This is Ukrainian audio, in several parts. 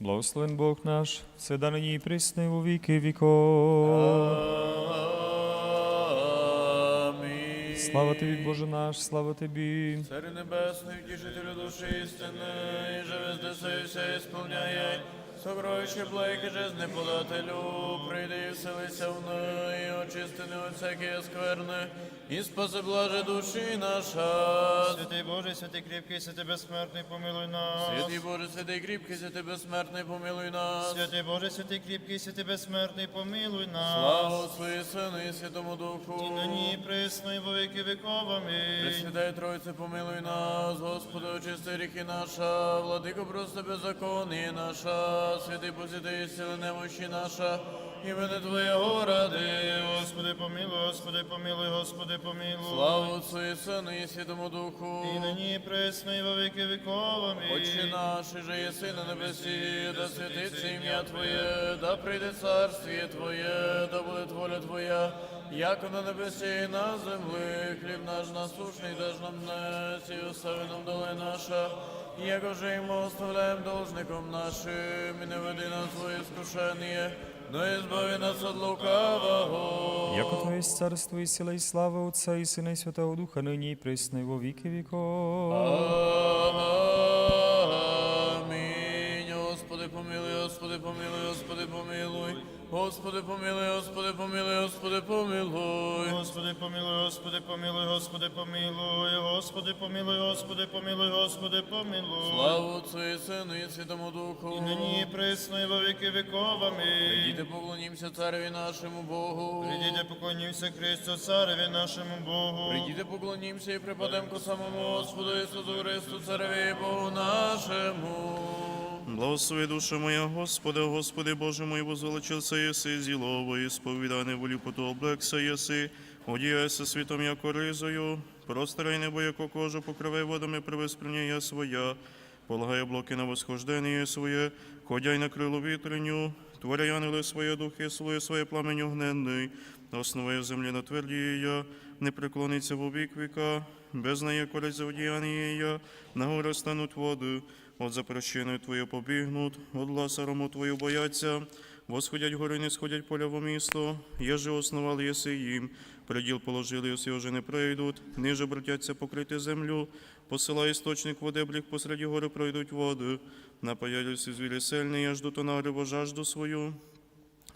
Благословен Бог наш, все да нині і присни у віки віков. Амінь. Слава тобі, Боже наш, слава тобі. Царю небесний, втішителю душі істини, і же везде се все сокровище блейки жизни подателю, прийди і вселися в неї, очисти не от всякі скверни, і спаси блаже душі наша. Святий Боже, святий кріпкий, святий безсмертний, помилуй нас. Святий Боже, святий кріпкий, святий безсмертний, помилуй нас. Святий Боже, святий кріпкий, святий безсмертний, помилуй нас. Слава і Сину і Святому Духу. І нині, присно, і во віки віков. Амінь. Пресвятай Тройце, помилуй нас, Господи, очисти ріки наша, владико просто беззаконні наша, святий посвяти сили немощі наша, імени Твоєго ради. Господи, помилуй, Господи, помилуй, Господи, помилуй. Слава Отцу і Сину і Святому Духу. І нині, і і во віки віков. Амінь. Отче наш, і же єси на небесі, да святиться ім'я Твоє, да прийде царствіє Твоє, да буде воля Твоя, як на небесі і на землі, хліб наш насушний даж нам днес, і остави нам доли наша, яко же йому оставляем должником нашим, і не веди нас своє скушення, но избави нас от лукавого. Яко Твоє есть царство и сила и слава Отца и Сына и Святого Духа, ныне и присни во веки веков. Амінь. Господи, помилуй, Господи, помилуй, Господи, помилуй. Господи, помилуй, Господи, помилуй, Господи, помилуй, Господи, помилуй, Господи, помилуй, Господи, помилуй. Славу Отцу і Сину і Святому Духу. І нині, і присно, і во віки віков. Амінь. Прийдіте, поклонімося цареві нашому Богу. Прийдіть, поклонімся Христу, Цареві нашому Богу. Прийдіте, поклонімося і припадемо ко самому Господу Ісусу Христу, цареві Богу нашому. Благослови душа моя, Господа, Господи Боже мой, возвеличился єси, зілово, і сповідане волі поту облекся єси, одіяйся світом, яко ризою, простирай небо, яко кожу, покривай водами привиспрення своя, полагай облаки на восхождення своє, ходяй на крилу вітреню, творяй ангели своє духи, своє, своє пламень огненний, основає землі на твердіє я, не преклониться в вік віка, без неї користь завдіяння я, на гори стануть води, от запрещеною Твою побігнуть, от ласарому Твою бояться, восходять гори, не сходять поля во місто, єже основали єси їм, приділ положили, єси вже не прийдуть, ниже братяться покрити землю, посилай істочник води, блік посереді гори пройдуть води, напаяються звірі сильні, аж до тонарива жажду свою,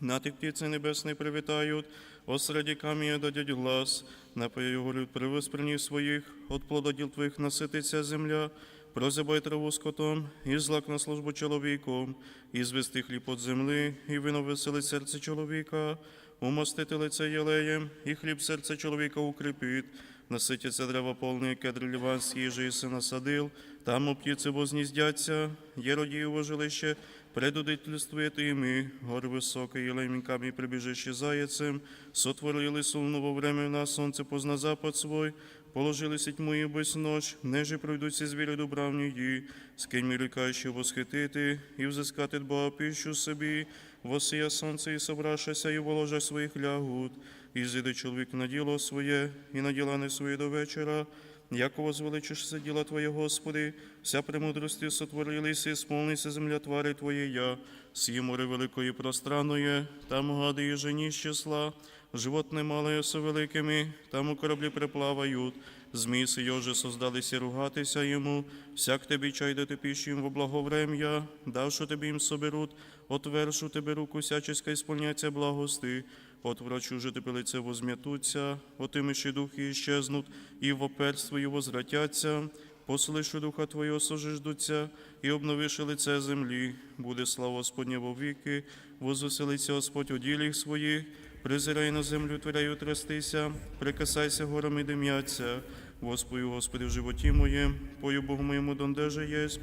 на тих птиці небесні привітають, осереді камія дадять глас, напояю горють привиспрені своїх, от плододіл твоїх насититься земля, прозибай траву скотом, і злак на службу чоловіком, і звести хліб от земли, і вино веселить серце чоловіка, умостити лице єлеєм, і хліб серце чоловіка укріпить, наситяться дерева повні, кедри ліванські, їжі си насадил, там у птиці возніздяться, є родієво жилище, предудительствует ими, гор высокой, елеминками прибежище заяцем, сотворили сумну во время на солнце позна запад свой, положили тьму і без ночь, неже пройдуться звірі добравні, з ким мілікаючи восхитити, і взискати Бога пищу собі, восія сонце і собрашася, і воложа своїх лягут, і зійде чоловік на діло своє, і на діла не своє до вечора, Яко возвеличишся діла Твоє, Господи, вся премудрості сотворилися, і сповниться земля твари Твоєя, сії море великої пространної, там гади і жені з числа, животне мале со великими, там у кораблі приплавають, змії си йоже создалися ругатися йому, всяк тебе чай ти піш їм во благоврем'я, давши тобі їм соберуть, отвершу тебе руку всяческа ісполняться благости, от врачу же тебе лице возм'ятуться, от имиші духи іщезнуть, і в оперство і возвратяться, послишу духа Твого сожиждуться, і обновиши лице землі, буде слава Господня во віки, возвеселиться Господь у діліх своїх, призирай на землю, творяю трястися, прикасайся горами дим'яться, Господи, Господи, в животі моєм, пою Богу моєму дондеже єсть,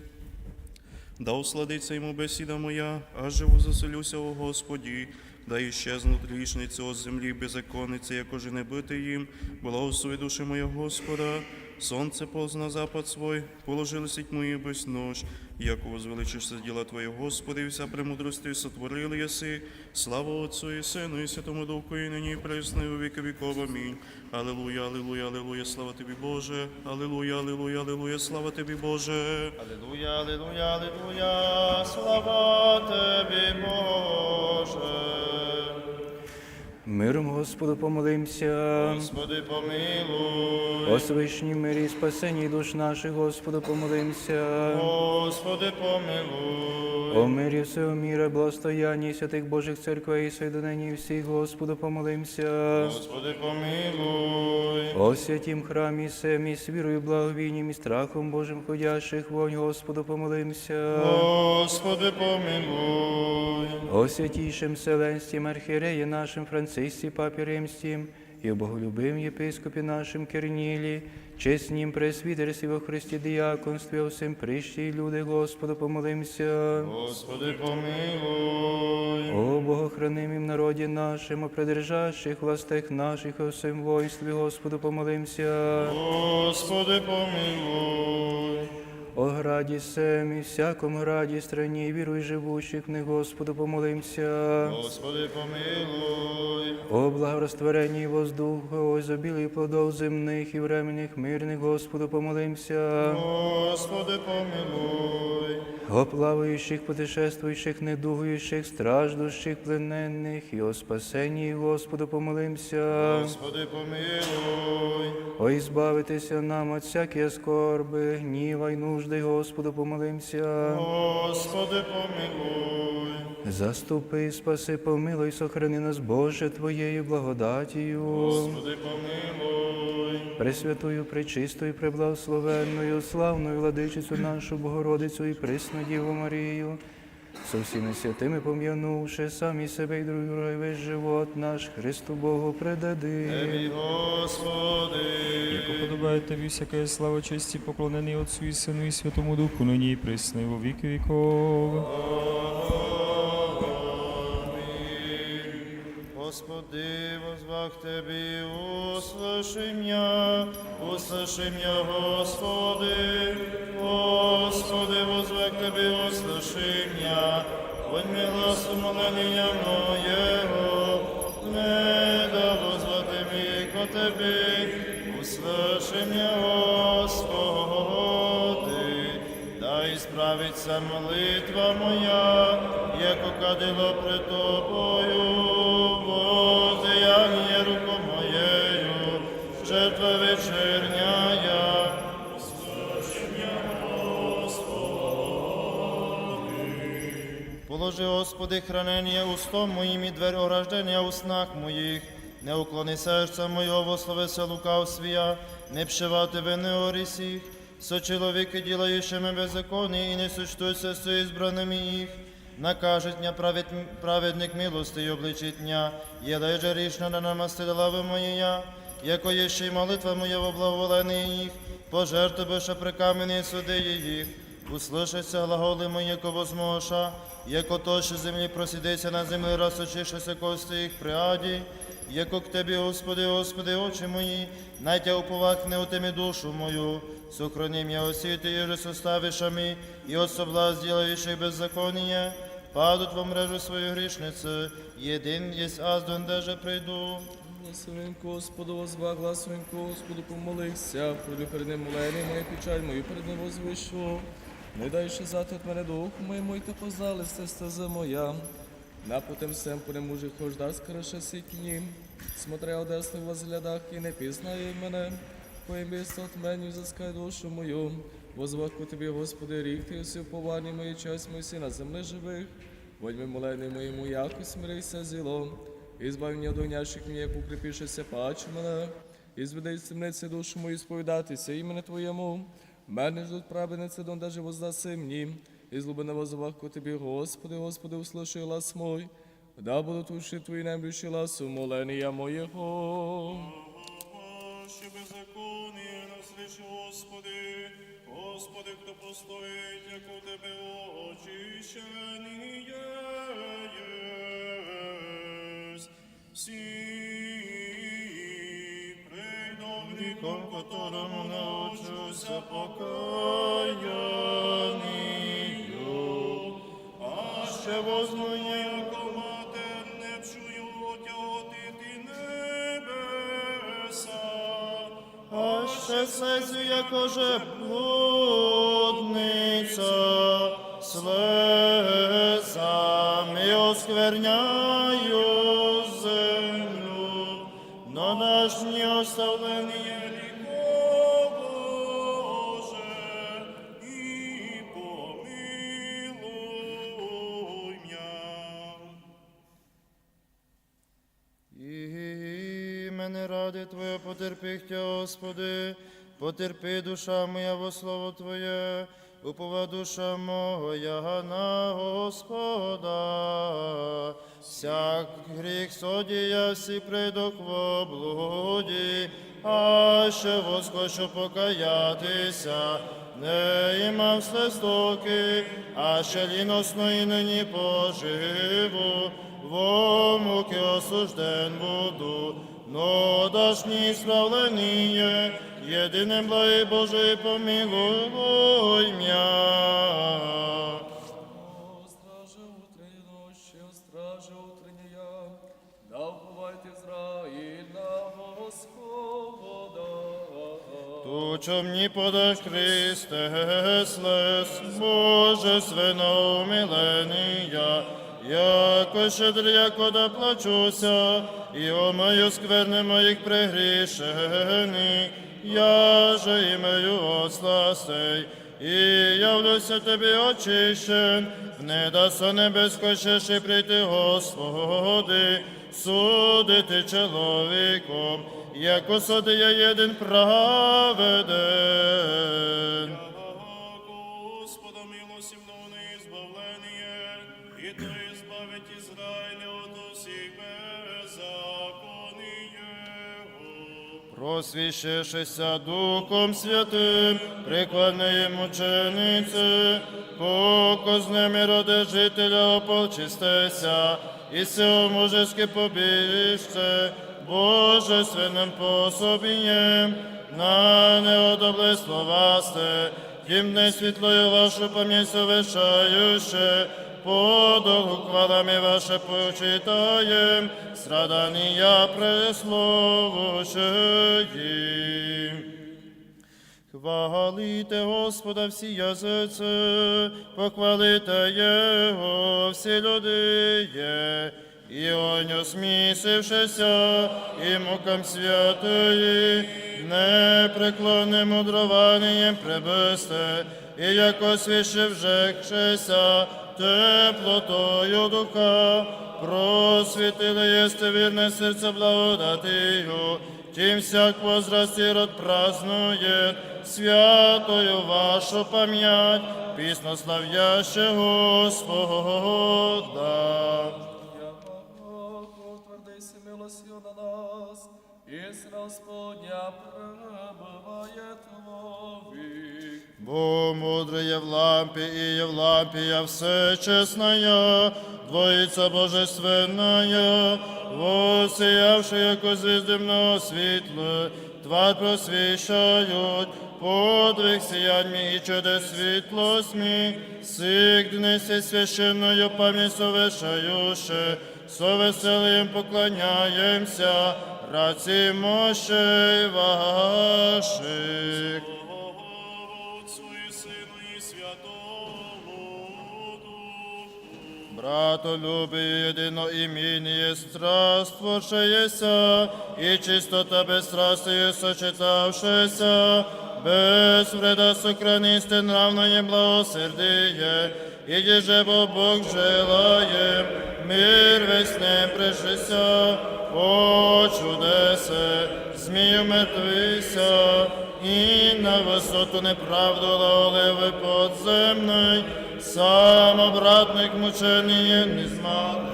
Да усладиться йому бесіда моя, а живу заселюся о Господі, да іщезнуть грішниці о землі беззаконниці, як уже не бити їм, благослови душі моя Господа, Сонце полз на запад свой, положили сіть мої без нож. Яко возвеличишся діла Твої, Господи, і вся премудрости сотворили єси. Слава Отцу і Сину, і Святому Духу, і нині і присно, і у віки віков. Амінь. Алілуя, алілуя, алілуя, слава Тобі, Боже. Алілуя, алілуя, алілуя, слава Тобі, Боже. Алілуя, алілуя, алілуя, слава Тобі, Боже. Миром Господу помолимся. Господи, помилуй. О свишній мирі спасенні душ наших, Господу помолимся. Господи, помилуй. О мирі всього міра, благостоянні святих Божих церквей і соєдиненні всіх, Господу помолимся. Господи, помилуй. О святім храмі семі, з вірою, благовінням і страхом Божим ходящих вонь, Господу помолимся. Господи, помилуй. О святійшим Вселенстім архіреї нашим Францисці Папі Римстім і боголюбим єпископі нашим Кернілі, чеснім пресвітерстві во Христі діяконстві, о всім прищі люди, Господу помолимся. Господи, помилуй. О богохранимім народі нашим, о придержащих властях наших, о всім воїнстві, Господу помолимся. Господи, помилуй. О граді семі, всякому граді страні, віруй живущих в них, Господу помолимся. Господи, помилуй. О благорастворенні воздуху, о ізобілії плодов земних і временних мирних, Господу помолимся. Господи, помилуй. О плаваючих, путешествуючих, недугуючих, страждущих, плененних, і о спасенні, Господу помолимся. Господи, помилуй. О ізбавитися нам от всякої скорби, гніва й нужди, Господу помолимся. Господи, помилуй. Заступи, спаси, помилуй, сохрани нас, Боже, Твоєю благодатію. Господи, помилуй. Пресвятую, пречистою, преблагословенною, славною владичицю нашу Богородицю і присну Діву Марію, со всіми святими пом'янувши самі себе і другий весь живот наш Христу Богу предади. Тебі, Господи. Яко подобає тобі всяке слава, честі, поклонений Отцю і Сину і Святому Духу, нині і присни, во віки віков. Господи, возвах Тебе, услыши меня, услыши меня, Господи, Господи, возвах Тебе, услыши меня, Вонь мне глаз умоления моего, не да возвати мій ко Тебе, услыши меня, Господи, дай справиться молитва моя, яко кадило пред Тобою, вечерняя. Положи, Господи, хранення устом моїм і дверь ограждення у снах моїх. Не уклони серця моєго, вословися лукавствія, не пшивати вини орісіх, со чоловіки, ділаючими беззаконні, і не сочтуйся з ізбраними їх. Накажет дня правед, праведник милости обличить дня, єдай же рішно на намасти лави моєя, яко є ще й молитва моя в їх, пожертви беша при камені суди їх. Услышаться глаголи мої, яко возмоша, яко то, що землі просідеться на землі, раз очишися кости їх приаді, яко к Тебе, Господи, Господи, очі мої, найтя уповак не утими душу мою, сохрани м'я осіти, єже составишами, і от соблазн ділаючих беззаконія, падуть во мрежу свою грішниці, єдин єсть аз, дондеже прийду. Благословенько Господу, возва, гласовенько Господу, помолився, пролю перед ним молені, моя печаль мою перед ним возвишу. Не дай ще зати от мене духу моєму, і та познали все стеза моя. Напутем всем по нему же хожда скорше сітні, смотря одесни в возглядах і не пізнає мене, місто от меню заскай душу мою. Возваху тобі, Господи, рік ти усі вповані мої час мої всі на живих. Водьми молени моєму, яко смирися зілом. Ізбав мене до няших мені, як укріпішися паче мене, і зведи з темниці душу мою сповідатися імені Твоєму. Мене ждуть праведниці, донде же воздаси мені, і злобина возвахку Тобі, Господи, Господи, услыши глас мой, да будуть уші Твої немлющі ласу моления моєго. Ще беззаконие наслыши, Господи, Господи, хто постоїть, як у Тебе очищені єсть. Всі прийдовні гріхом, которому научуся покаянию. А ще возьму Яко матер не чую отяготити небеса. А ще слезю, як же блудниця, слезами оскверняю не оставлені Боже, і помилуй м'я. І мене ради Твоє потерпіхтя, Господи, потерпи душа моя во слово Твоє, упова душа моя на Господа. Всяк гріх содія, всі прийдох в облуді, а ще восхочу покаятися, не імав слестоки, а ще ліносно і нині поживу, во муки осужден буду, но даш мені справлення, єдиним благий Божий помилуй м'я. О, страже ночи, о страже утренняя, да уповайте Израиль на Господа. Тучо мені подаш Христе, слез, Боже, свино умилення, яко щедр, яко да плачуся, і омию скверни моїх прегрішений, я же імею осластей, і явлюся тобі очищен, небеско ще ще прийти, Господи, судити чоловіком, як осуди я єдин праведен. Його. Духом Святим, прикладне мучениці, поко з ними роди жителя ополчистеся, і сило мужеське побіжце, Божественним пособієм, на неодобле словасте, тим не світлою вашу пам'ять совершающе, хвалами ваше почитаєм, страдання пресловущим. Хвалите Господа всі язиці, похвалите Його всі люди є, і оню смісившися, і мукам святої, непреклонним мудрованієм прибисте, і як освіщив жекшися, теплотою духа, просвітили єсте вірне серце благодатію, Тим всяк возраст і род празднує, святою вашу пам'ять, пісно славяще Господа. Яко твердися милостью на нас, с Господня пребывает вовек. Бо мудрий є в лампі, і є в лампі я все чесная, двоїця божественная, восіявши, яко звіздимного світла, твар просвіщають, подвиг сіянь і чудес світлосмі, сик днесі священною пам'ять совершаюше, совеселим поклоняємся, раці мощей ваших. Брато люби єдино імінє страствошеєся, і чистота безстрастие сочетавшеся, без вреда сохранисти нравное благосердие, і же бо Бог желає, мир весь не пришися, о чудесе, змію мертвися, і на висоту неправду лаоливи подземний, сам обратник мученіє не змагне.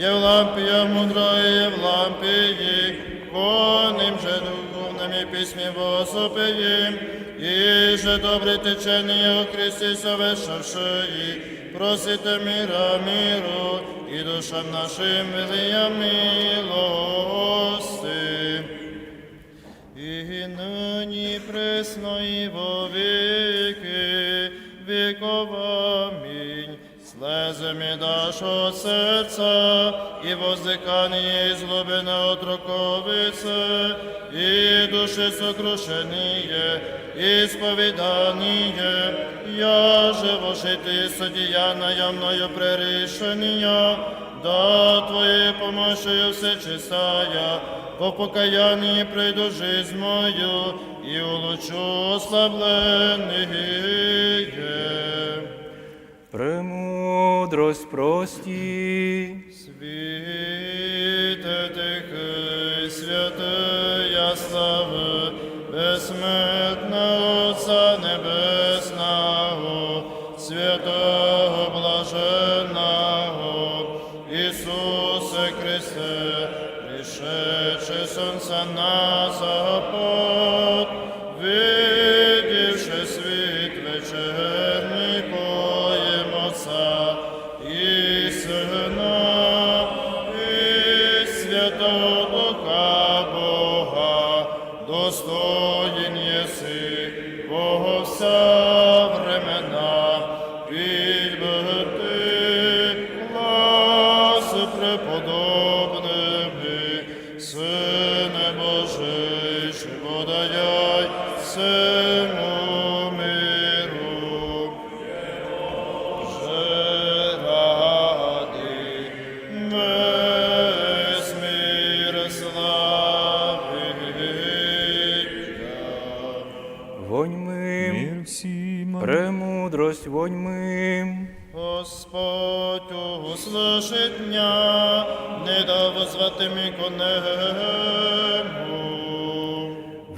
Євлампія мудра, Євлампії, по ним же духовним і письмі восопиїм, і же добре течення у Христі совершавши, просите мира, миру, і душам нашим велия милости. І нині присно і во віки віков. Амінь. Слезами нашого серця і воздихання із глибини отроковице, і душі сокрушеніє, і сповіданіє, я живо жити судія наявною прирішення, да Твоєю помощою все чистая, по покаянні прийду жизнь мою, і улучшу ослабленіє. Премудрость прості, Світе тихий, святия слави, безсмертна Отця Небесного, святого sunt sana sapo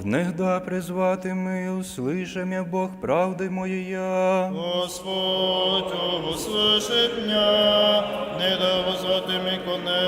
Внегда призвати ми, услышам я Бог правди моєя. Господь услышит дня, не дав звати мій конему.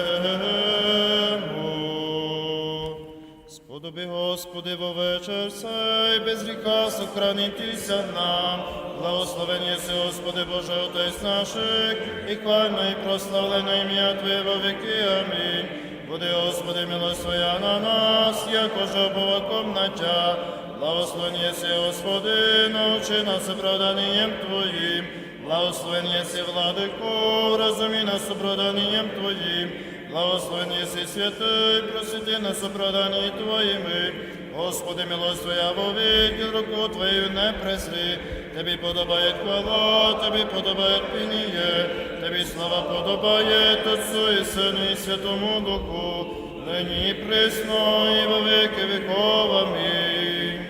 Сподоби, Господи, во вечір сей, без гріха сохранитися нам. Благословен єси, Господи Боже, Отець наших, і хвально і прославлено ім'я Твоє во віки. Амінь. Буде, Господи, милость на нас, якоже обоваком на Тя. Благословен єси, Господи, научи нас оправданням Твоїм. Благословен єси, Владико, розумій нас оправданням Твоїм. Благословен єси, святий, просвіти нас оправданні Твоїми. Господи, милость Твоя вовіки, руку Твою не пресли. Тобі подобає хвала, Тобі подобає пініє, Тобі слава подобає Отцу і Сину і Святому Духу, нині і присно і во віки віков. Амінь.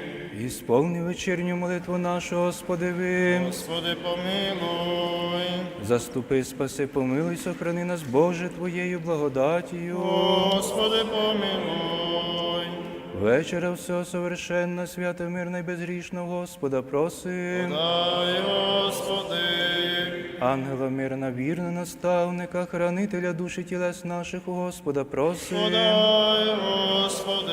Ісполни вечірню молитву нашу, Господи, ви. Господи, помилуй. Заступи, спаси, помилуй, сохрани нас, Боже, Твоєю благодатію. Господи, помилуй. Вечора всього совершенна, свята, мирна і безгрішна Господа просим. Дай, Господи. Ангела мирна, вірна наставника, хранителя душі тілес наших, Господа просим. Подай, Господи.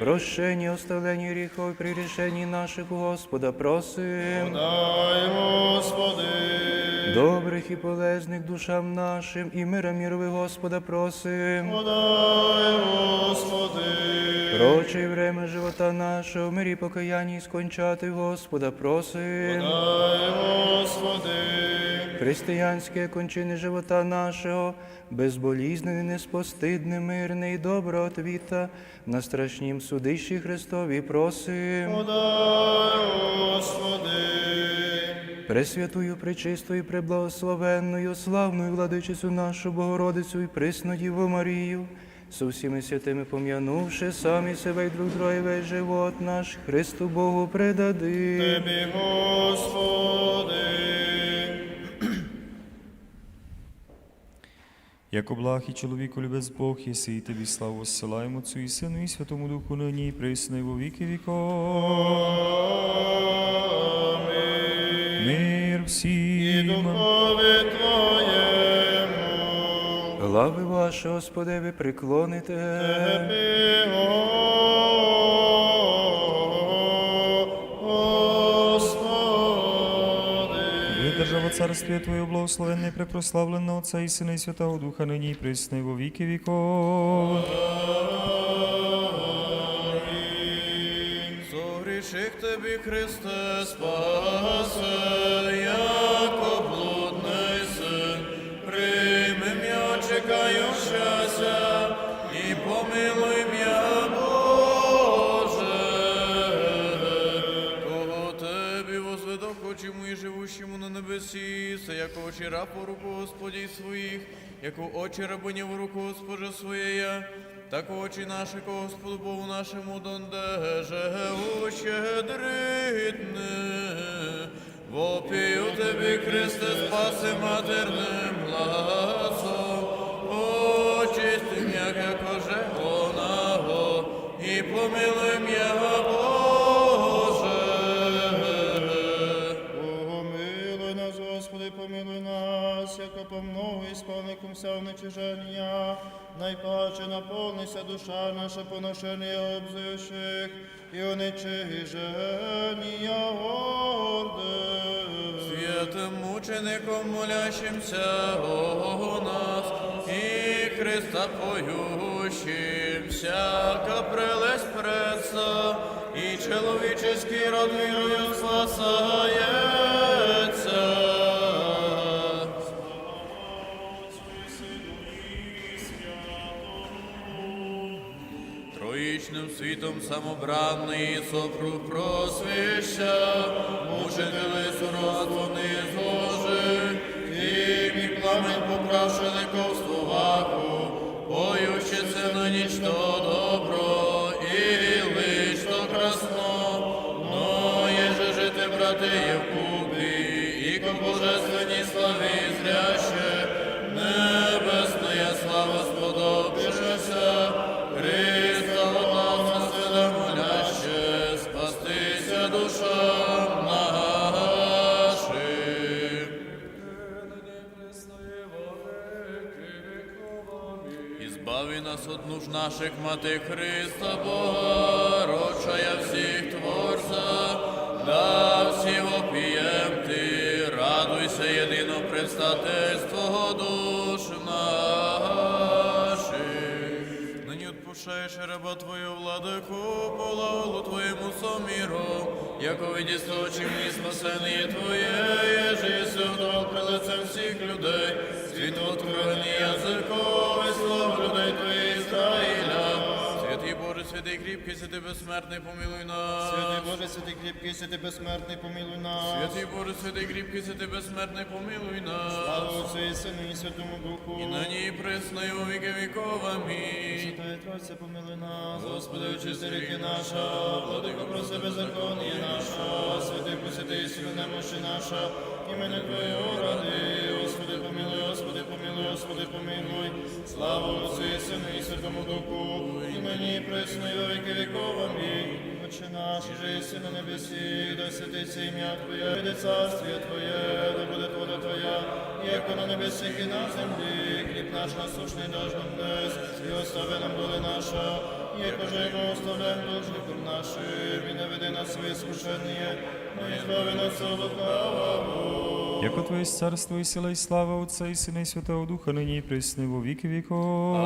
Прощення, оставлення гріхов при рішенні наших, Господа просим. Дай, Господи. Добрих і полезних душам нашим, і мира мірових Господа просим. Подай, Господи. Проче время живота нашого, в мирі покаянні скончати, Господа просим. Дай, Господи. Християнське кончини живота нашого, безболізнене, неспостидне, мирне і добре отвіта, на страшнім судищі Христові просим. Подай, Господи. Пресвятую, пречистою, преблагословенною, славною владичицю нашу Богородицю і присну Діву Марію, со всіми святими пом'янувши самі себе й друг друга і весь живот наш Христу Богу предади. Тебі, Господи. Яко благ і чоловіку любець Бог, єси і тобі славу осилаємо Отцю і Сину і Святому Духу нині і присно і во віки віков. Амінь. Мир І всім. духові Твоєму. Глави ваші, Господеві, приклоните. Тебі, Господи. Видержав царстві Твоє благословенне, і препрославлено Отця і Сина і Святого Духа, нині і присно і во віки віков. Погріших тобі, Христе, спасе, як блудний щастя, і помилуй м'я, Боже, кого Тебі возведох очиму і живущому на небесі, се як очі раб руку Господі своїх, як у очі рабині в руку Госпоже своєя, так очі наші Господу Богу нашому дондеже ущедритне. Вопію Тобі, Христе, спаси матерним гласом, помилуй м'я, Боже. Помилуй нас, Господи, помилуй нас, яко по многу ісполником вся вничиження, найпаче наповнися душа наша поношення обзивших, і уничиження горде. Святим мучеником молящимся о нас, і Христа всяка прелесть преса, і чоловіческий род вірою спасається. Троїчним світом самобранний сопруг просвіща, мучителі суроцтво не зложи, тім і пламень поправши ликовство ваху, поючи це на ніч то добро, і лично красно, но єже жити, брати, є в купі, і ком божественні слави зряще, Нужд наших, Мати Христа Бога, рочая всіх Творця, да всі опієм Ти, радуйся єдино предстательство душ наших. Раба Твою владику, полаву Твоєму соміру, яко виді очі спасення Твоє, єжи сюди при лицем всіх людей, світ откровений язиковий, слав людей Твоїх Ізраїля. Святий кріпкий, святий безсмертний, помилуй нас. Святий Боже, святий кріпкий, святий безсмертний, помилуй нас. Святий Боже, святий кріпкий, святий безсмертний, помилуй нас. Слава Отцю і Сину і Святому Духу. І на ній пресно, і у віки віков. Амінь. Святая Тройця, помилуй нас, Господи, очисти ріки наша, владико про себе законніє наша, святий посвятий сіли немощі наша, імені Твоєго ради, помилуй, Господи, помилуй, Господи, помилуй, слава Отцю і Сину і Святому Духу, і нині і присно, і віки віков, амінь. Отче наш, же єси на небесі, да святиться ім'я Твоє, прийде царствіє Твоє, да буде воля Твоя, як на небесі і на землі, хліб наш насущний даж нам днес, і остави нам доли наша, як же його оставляем должником нашим, і не веди нас в своє скушення, но і збави нас от лукавого. Яко Твоє царство і сила і слава Отця і Сина і Святого Духа, нині і присни во віки віков.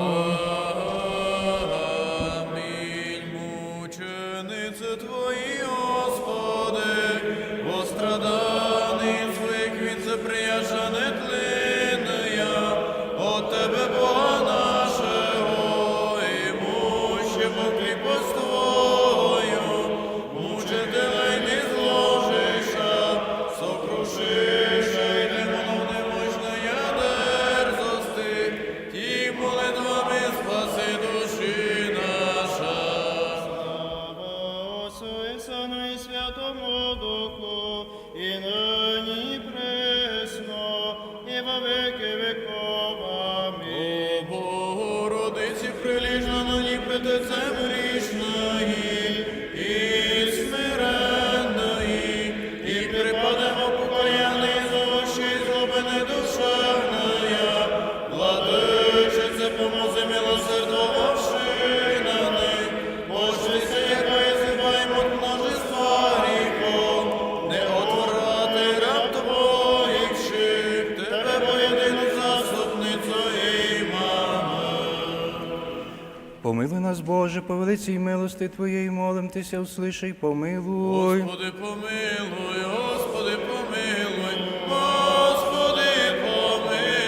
Боже, по великій милости Твоєї молим Тися, услишай, помилуй. Господи, помилуй, Господи, помилуй, Господи, помилуй.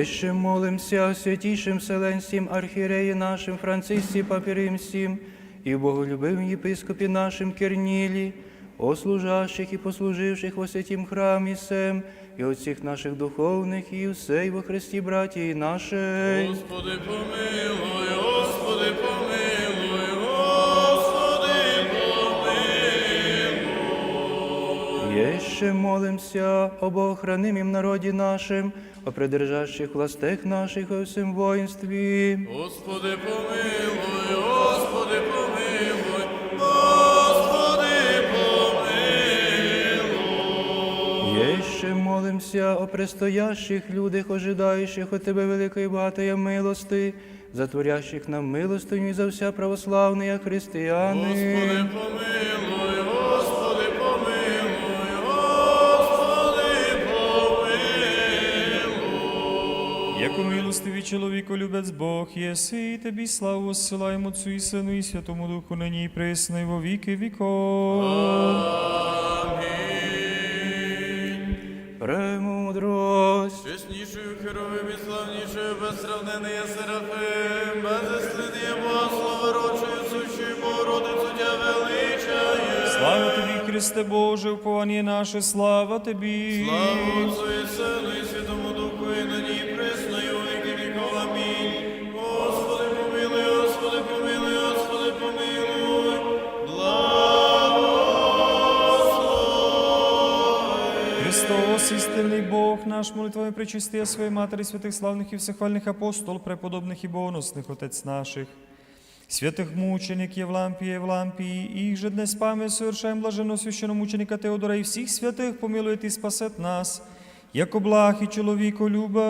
Еще молимся о святейшем Вселенским архиерее нашим Франциске Папе Римским и боголюбивом епископе нашим Кернилі, о служащих и послуживших во святім храмі сем, и от всіх наших духовних і усей во Христі братії нашей. Господи, помилуй, Господи, помилуй, Господи, помилуй. Еще молимся об охранимом народі нашим, о придержащих властях наших о всем воинстві. Господи, помилуй, Господи, помилуй, Еще молимся о предстоящих людях, ожидаючих от Тебе великої багатої милости, затворящих нам милостиню і за вся православні християни. Господи, помилуй, Господи, помилуй, Господи, помилуй. Яко милостивий чоловіко любець Бог єси, і тобі славу осилаємо Отцу і Сину і Святому Духу нині і присно, і во віки віков. Премудрость. Чеснішою херовим і славнішою, безсравнений є Серафим, безслідні Богослова, рочою сущою Богородицю тя величає. Слава тобі, Христе Боже, уповання наше, слава тобі. Слава Отцу і Сину і Святому наш молитвами причистия своєї матері, святих славних і всехвальних апостол, преподобних і богоносних отець наших. Святих мученик Євлампія, Євлампії, і їх же дне пам'ять совершаем блаженного священномученика Теодора і всіх святих помилує і спасет нас, як благ і чоловіко любець.